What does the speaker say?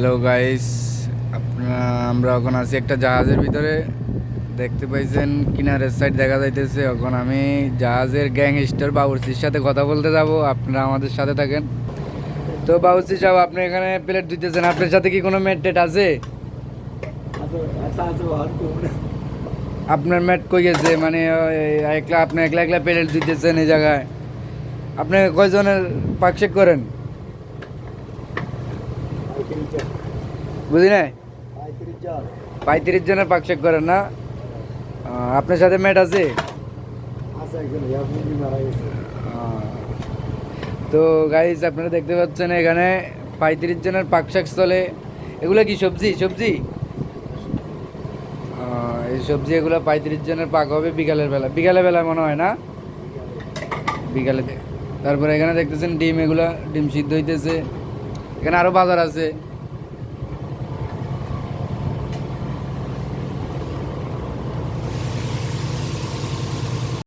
Hello guys আপনারা আমরা এখন আছি একটা জাহাজের ভিতরে। দেখতে পাইছেন, কিনারের সাইড দেখা যাইতেছে। এখন আমি জাহাজের গ্যাংস্টার বাবুর্চির সাথে কথা বলতে যাব। আপনারা আমাদের সাথে থাকেন। তো বাবুর্চি সাহেব, আপনি এখানে প্লেট দিতেছেন আপনার সাথে কি কোনো মেট টেট আছে? আপনার ম্যাট কই গেছে? মানে একলা আপনি একলা একলা প্লেট দিতেছেন এই জায়গায়। আপনি কয়জনের পাকশেক করেন? বুঝি নাই? পঁয়ত্রিশ জনের পাকশেক করেন না? আপনার সাথে ম্যাট আছে? তো গাইজ আপনারা দেখতে পাচ্ছেন এখানে পঁয়ত্রিশ জনের পাকশাক স্থলে। এগুলো কি সবজি? সবজি? এই সবজি এগুলো পঁয়ত্রিশ জনের পাক হবে বিকালের বেলা। বিকালের বেলা মনে হয় না? বিকালে। তারপরে এখানে দেখতেছেন ডিম এগুলা ডিম সিদ্ধ হইতেছে। এখানে আরও বাজার আছে।